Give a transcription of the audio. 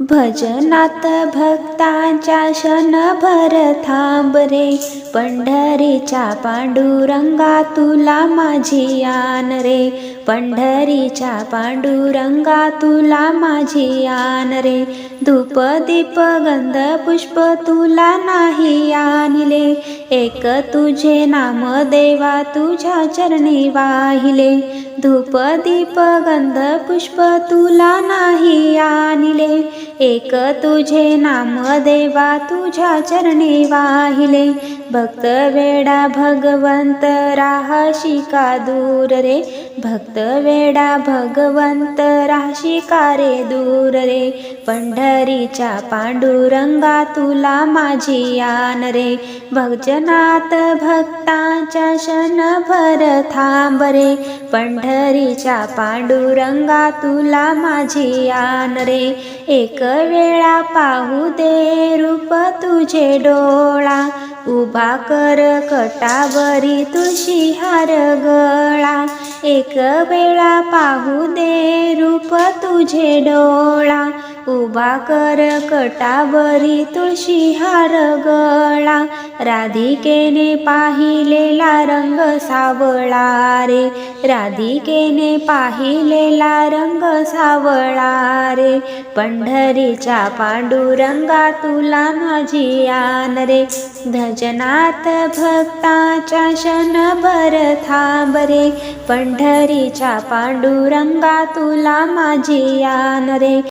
भजनात भक्तांच्या क्षणभर थांब रे. पंढरीच्या पांडुरंगा तुला माझी आन रे. पंढरीच्या पांडुरंगा तुला माझी आन रे. धूप दीप गंध पुष्प तुला नाही आणले. एक तुझे नाम देवा तुझ्या चरणी वाहिले. धूप दीप गंध पुष्प तुला नाही आणले. एक तुझे नाम देवा तुझ्या चरणी वाहिले. भक्त वेडा भगवंत राहा का दूर रे? भक्त वेडा भगवंत राशी कारे दूर रे. पंढरीच्या पांडुरंगा तुला माझी आन रे. भजनात भक्तांच्या क्षणभर थांब रे. पंढरीच्या पांडुरंगा तुला माझी आन रे. एक वेळा पाहू दे रूप तुझे डोळा. उभा कर कटावरी तुळशी हार गळा. एक वेळा पाहू दे रूप तुझे डोळा. उभा कर कटावरी तुळशी हार ग. राधिकेने पाहिलेला रंग सावळा रे राधिकेने पाहिलेला रंग सावळा रे पंढरीच्या पांडुरंगा तुला माझी आन रे. भजनात भक्ताच्या क्षणभर थांब रे. पंढरीच्या पांडुरंगा तुला माझी आन रे.